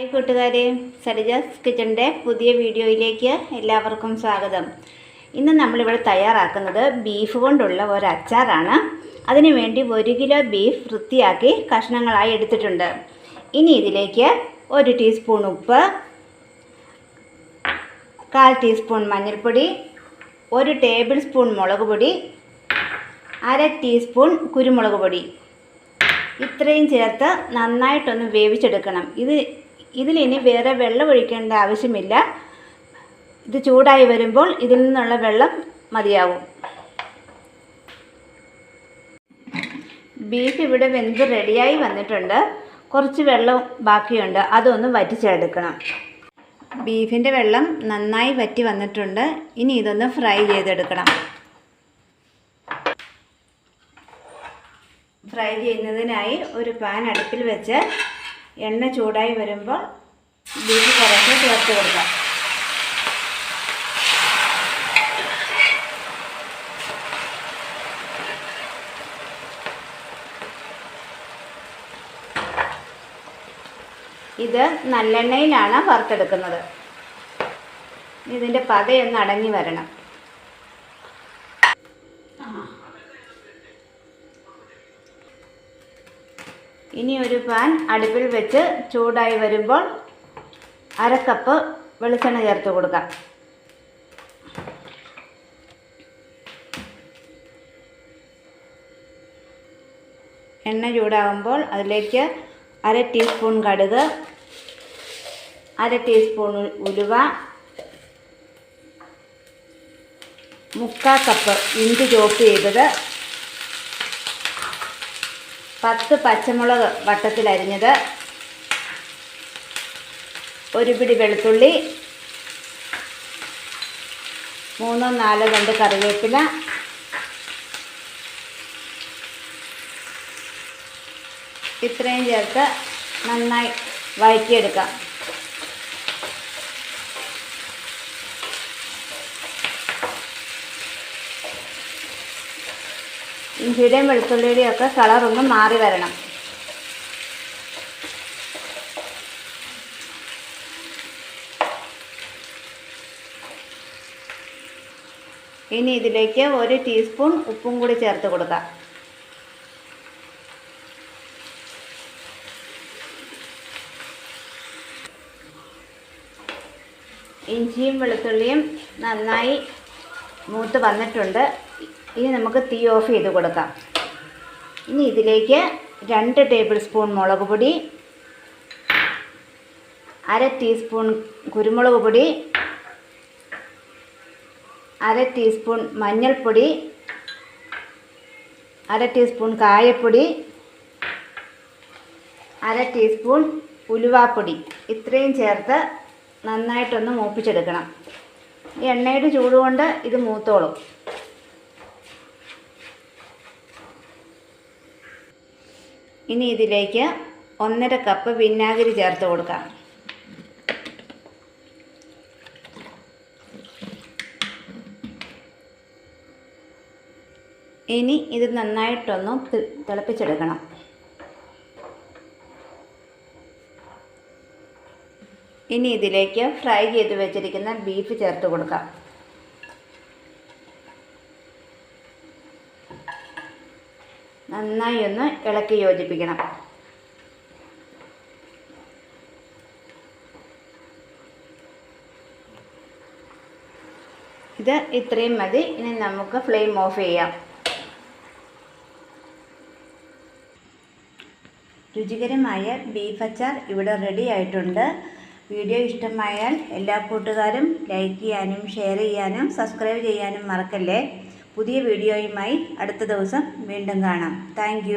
Hi കൂട്ടുകാരെ സരിജാസ് കിച്ചണിന്റെ പുതിയ വീഡിയോയിലേക്ക് എല്ലാവർക്കും സ്വാഗതം. ഇന്ന് നമ്മളിവിടെ തയ്യാറാക്കുന്നത് ബീഫ് കൊണ്ടുള്ള ഒരു അച്ചാറാണ് അതിനു വേണ്ടി ഒരു കിലോ ബീഫ് വൃത്തിയാക്കി കഷ്ണങ്ങളായി എടുത്തിട്ടുണ്ട്. ഇനി ഇതിലേക്ക് ഒരു ടീസ്പൂൺ ഉപ്പ് കാൽ ടീസ്പൂൺ മഞ്ഞൾപ്പൊടി ഒരു ടേബിൾ സ്പൂൺ മുളക് പൊടി അര ടീസ്പൂൺ കുരുമുളക് പൊടി. ഇത്രയും ചേർത്ത് നന്നായിട്ടൊന്ന് വേവിച്ചെടുക്കണം. ഇത് ഇതിലിനി വേറെ വെള്ളം ഒഴിക്കേണ്ട ആവശ്യമില്ല. ഇത് ചൂടായി വരുമ്പോൾ ഇതിൽ നിന്നുള്ള വെള്ളം മതിയാവും. ബീഫ് ഇവിടെ വെന്ത് റെഡിയായി വന്നിട്ടുണ്ട്. കുറച്ച് വെള്ളം ബാക്കിയുണ്ട്. അതൊന്ന് വറ്റിച്ചെടുക്കണം. ബീഫിന്റെ വെള്ളം നന്നായി വറ്റി വന്നിട്ടുണ്ട്. ഇനി ഇതൊന്ന് ഫ്രൈ ചെയ്തെടുക്കണം. ഫ്രൈ ചെയ്യുന്നതിനായി ഒരു പാൻ അടുപ്പിൽ വെച്ച് എണ്ണ ചൂടായി വരുമ്പോൾ ബീഫ് കുറച്ച് ചേർത്ത് കൊടുക്കാം. ഇത് നല്ലെണ്ണയിലാണ് വറുത്തെടുക്കുന്നത്. ഇതിന്റെ പതയൊന്ന് അടങ്ങി വരണം. ഇനി ഒരു പാൻ അടുപ്പിൽ വെച്ച് ചൂടായി വരുമ്പോൾ അര കപ്പ് വെളിച്ചെണ്ണ ചേർത്ത് കൊടുക്കാം. എണ്ണ ചൂടാകുമ്പോൾ അതിലേക്ക് അര ടീസ്പൂൺ കടുക് അര ടീസ്പൂൺ ഉലുവ മുക്കാൽ കപ്പ് ഇഞ്ചി ചോപ്പ് ചെയ്തത്. പത്ത് പച്ചമുളക് വട്ടത്തിൽ അരിഞ്ഞത് ഒരു പിടി വെളുത്തുള്ളി. മൂന്നോ നാലോ രണ്ട് കറിവേപ്പില. ഇത്രയും ചേർത്ത് നന്നായി വഴറ്റിയെടുക്കാം. ഇഞ്ചിയുടെയും വെളുത്തുള്ളിയുടെയും ഒക്കെ കളറൊന്ന് മാറി വരണം. ഇനി ഇതിലേക്ക് ഒരു ടീസ്പൂൺ ഉപ്പും കൂടി ചേർത്ത് കൊടുക്കാം. ഇഞ്ചിയും വെളുത്തുള്ളിയും നന്നായി മൂത്ത് വന്നിട്ടുണ്ട്. ഇനി നമുക്ക് തീ ഓഫ് ചെയ്ത് കൊടുക്കാം. ഇനി ഇതിലേക്ക് രണ്ട് ടേബിൾ സ്പൂൺ മുളക് പൊടി അര ടീസ്പൂൺ കുരുമുളക് പൊടി അര ടീസ്പൂൺ മഞ്ഞൾപ്പൊടി അര ടീസ്പൂൺ കായപ്പൊടി അര ടീസ്പൂൺ ഉലുവാപ്പൊടി. ഇത്രയും ചേർത്ത് നന്നായിട്ടൊന്ന് മൂപ്പിച്ചെടുക്കണം. എണ്ണയുടെ ചൂടുകൊണ്ട് ഇത് മൂത്തോളും. ഇനി ഇതിലേക്ക് ഒന്നര കപ്പ് വിനാഗിരി ചേർത്ത് കൊടുക്കാം. ഇനി ഇത് നന്നായിട്ടൊന്ന് തിളപ്പിച്ചെടുക്കണം. ഇനി ഇതിലേക്ക് ഫ്രൈ ചെയ്ത് വെച്ചിരിക്കുന്ന ബീഫ് ചേർത്ത് കൊടുക്കാം. നന്നായി ഒന്ന് ഇളക്കി യോജിപ്പിക്കണം. ഇത് ഇത്രയും മതി. ഇനി നമുക്ക് ഫ്ലെയിം ഓഫ് ചെയ്യാം. രുചികരമായ ബീഫ് അച്ചാർ ഇവിടെ റെഡി ആയിട്ടുണ്ട്. വീഡിയോ ഇഷ്ടമായാൽ എല്ലാ കൂട്ടുകാരും ലൈക്ക് ചെയ്യാനും ഷെയർ ചെയ്യാനും സബ്സ്ക്രൈബ് ചെയ്യാനും മറക്കല്ലേ? പുതിയ വീഡിയോയുമായി അടുത്ത ദിവസം വീണ്ടും കാണാം. താങ്ക്